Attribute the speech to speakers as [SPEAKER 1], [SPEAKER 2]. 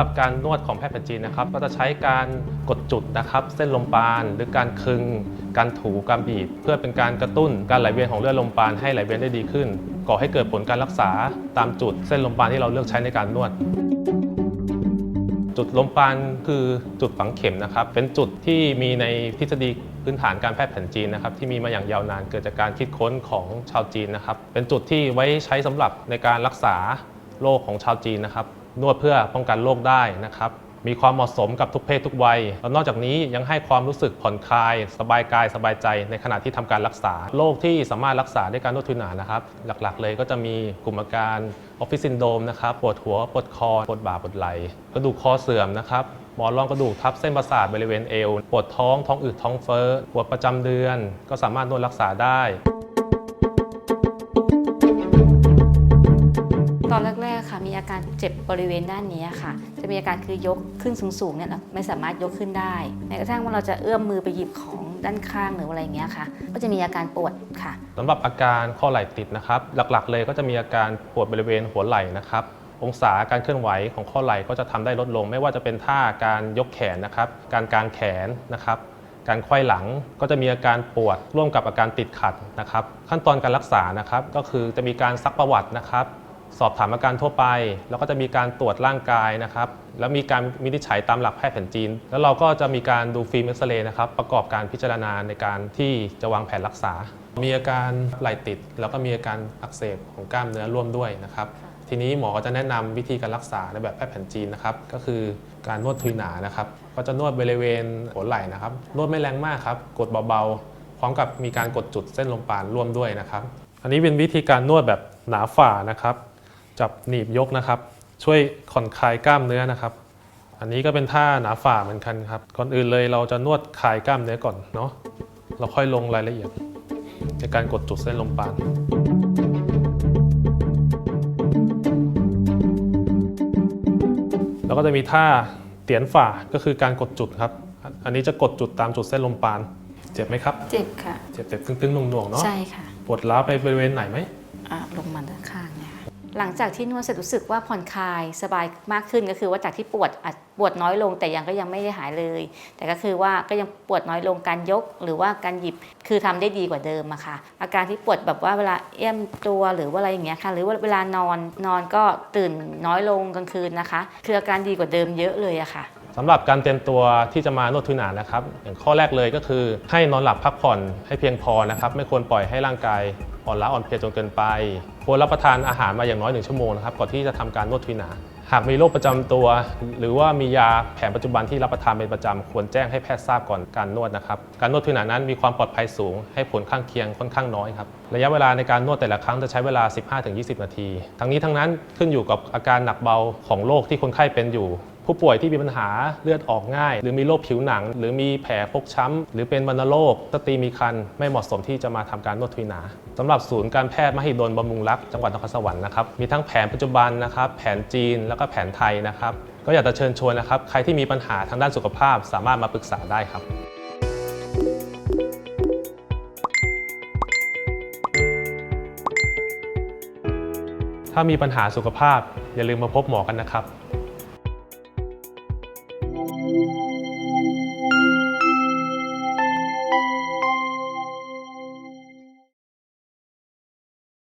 [SPEAKER 1] หรับการนวดของแพทย์แผนจีนนะครับ ก็จะใช้การกดจุดนะครับ เส้นลมปราณหรือการคึง การถูการบีบ เพื่อเป็นการกระตุ้นการไหลเวียนของเลือดลมปราณให้ไหลเวียนได้ดีขึ้น ก่อให้เกิดผลการรักษาตามจุดเส้นลมปราณที่เราเลือกใช้ในการนวดจุดลมปราณคือจุดฝังเข็มนะครับ เป็นจุดที่มีในทฤษฎีพื้นฐานการแพทย์แผนจีนนะครับ ที่มีมาอย่างยาวนานเกิดจากการคิดค้นของชาวจีนนะครับ เป็นจุดที่ไว้ใช้สำหรับในการรักษาโรคของชาวจีนนะครับ นวดเพื่อป้องกันโรคได้นะครับมีความเหมาะสมกับทุกเพศทุกวัย แล้วนอกจากนี้ยังให้ความรู้สึกผ่อนคลาย สบายกายสบายใจในขณะที่ทำการรักษา โรคที่สามารถรักษาด้วยการนวดทุนหนานะครับ หลักๆ เลยก็จะมีกลุ่มอาการออฟฟิศซินโดมนะครับ ปวดหัว ปวดคอ ปวดบ่า ปวดไหล่ กระดูกคอเสื่อมนะครับ หมอนรองกระดูกทับเส้นประสาทบริเวณเอว ปวดท้อง ท้องอืด ท้องเฟ้อ ปวดประจำเดือน ก็สามารถนวดรักษาได้
[SPEAKER 2] ตอนแรกๆค่ะมีอาการเจ็บบริเวณด้านนี้ค่ะ จะมีอาการคือยกขึ้นสูงๆเนี่ยไม่สามารถยกขึ้นได้แม้กระทั่งว่าเราจะเอื้อมมือไปหยิบของด้านข้างหรืออะไรเงี้ยค่ะ ก็จะมีอาการปวดค่ะ
[SPEAKER 1] สำหรับอาการข้อไหล่ติดนะครับ หลักๆ เลยก็จะมีอาการปวดบริเวณหัวไหล่นะครับองศาการเคลื่อนไหวของข้อไหล่ก็จะทำได้ลดลง ไม่ว่าจะเป็นท่าการยกแขนนะครับ การกางแขนนะครับ การไขว้หลังก็จะมีอาการปวดร่วมกับอาการติดขัดนะครับ ขั้นตอนการรักษานะครับ ก็คือจะมีการซักประวัตินะครับ สอบถามอาการทั่วไป แล้วก็จะมีการตรวจร่างกายนะครับ แล้วมีการวินิจฉัยตามหลักแพทย์แผนจีน แล้วเราก็จะมีการดูฟิล์มเอ็กซเรย์นะครับ ประกอบการพิจารณาในการที่จะวางแผนรักษา มีอาการไหลติด แล้วก็มีอาการอักเสบของกล้ามเนื้อร่วมด้วยนะครับ ทีนี้หมอก็จะแนะนำวิธีการรักษาในแบบแพทย์แผนจีนนะครับ ก็คือการนวดทุยหนานะครับ ก็จะนวดบริเวณหัวไหล่นะครับ นวดไม่แรงมากครับ กดเบาๆ พร้อมกับมีการกดจุดเส้นลมปราณร่วมด้วยนะครับ อันนี้เป็นวิธีการนวดแบบหนาฝ่านะครับ จับหนีบยกนะครับ ช่วยผ่อนคลายกล้ามเนื้อนะครับ อันนี้ก็เป็นท่าหนาฝ่าเหมือนกันครับ ก่อนอื่นเลยเราจะนวดคลายกล้ามเนื้อก่อนเนาะเราค่อยลงรายละเอียด ในการกดจุดเส้นลมปราณแล้วก็จะมีท่าเตียนฝ่าก็คือการกดจุดครับ อันนี้จะกดจุดตามจุดเส้นลมปราณเจ็บไหมครับ
[SPEAKER 2] เจ็บค่ะ
[SPEAKER 1] เจ็บเจ็บตึงๆหน่วงๆเนาะ
[SPEAKER 2] ใช่ค่ะ
[SPEAKER 1] ปวดร้าวไปบริเวณไหนไหม
[SPEAKER 2] อะลงมาด้านข้างเนี่ยค่ะ หลังจากที่นวดเสร็จรู้สึกว่าผ่อนคลายสบายมากขึ้นก็คือว่าจากที่ปวดปวดน้อยลงแต่ยังก็ยังไม่ได้หายเลย แต่ก็คือว่าก็ยังปวดน้อยลงการยก หรือว่าการหยิบคือทำได้ดีกว่าเดิมอะค่ะ อาการที่ปวดแบบว่าเวลาเอี้ยมตัวหรือว่าอะไรอย่างเงี้ยค่ะ หรือว่าเวลานอนนอนก็ตื่นน้อยลงกลางคืนนะคะ คืออาการดีกว่าเดิมเยอะเลยอะค่ะำ
[SPEAKER 1] หรับการเตรียมตัวที่จะมานวดทุนหนานะครับอย่างข้อแรกเลยก็คือให้นอนหลับพักผ่อนให้เพียงพอนะครับไม่ควรปล่อยให้ร่างกายอ่อนล้าอ่อนเพลียจนเกินไปควรรับประทานอาหารมาอย่างน้อยหนึ่งชั่วโมงนะครับก่อนที่จะทำการนวดทุนหนา หากมีโรคประจำตัว หรือว่ามียาแผนปัจจุบันที่รับประทานเป็นประจำควรแจ้งให้แพทย์ทราบก่อนการนวดนะครับการนวดทุนหนานั้นมีความปลอดภัยสูง ให้ผลข้างเคียงค่อนข้างน้อยครับระยะเวลาในการนวดแต่ละครั้งจะใช้เวลา 15-20 นาที ทั้งนี้ทั้งนั้นขึ้นอยู่กับอาการหนักเบาของโรคที่คนไข้เป็นอยู่ ผู้ป่วยที่มีปัญหาเลือดออกง่าย หรือมีโรคผิวหนัง หรือมีแผลฟกช้ำ หรือเป็นวัณโรคสตรีมีครรภ์ไม่เหมาะสมที่จะมาทำการนวดทุยหนาสำหรับศูนย์การแพทย์มหิดลบำรุงรักจังหวัดนครสวรรค์นะครับมีทั้งแผนปัจจุบันนะครับแผนจีนแล้วก็แผนไทยนะครับก็อยากจะเชิญชวนนะครับใครที่มีปัญหาทางด้านสุขภาพ สามารถมาปรึกษาได้ครับถ้ามีปัญหาสุขภาพ อย่าลืมมาพบหมอกันนะครับ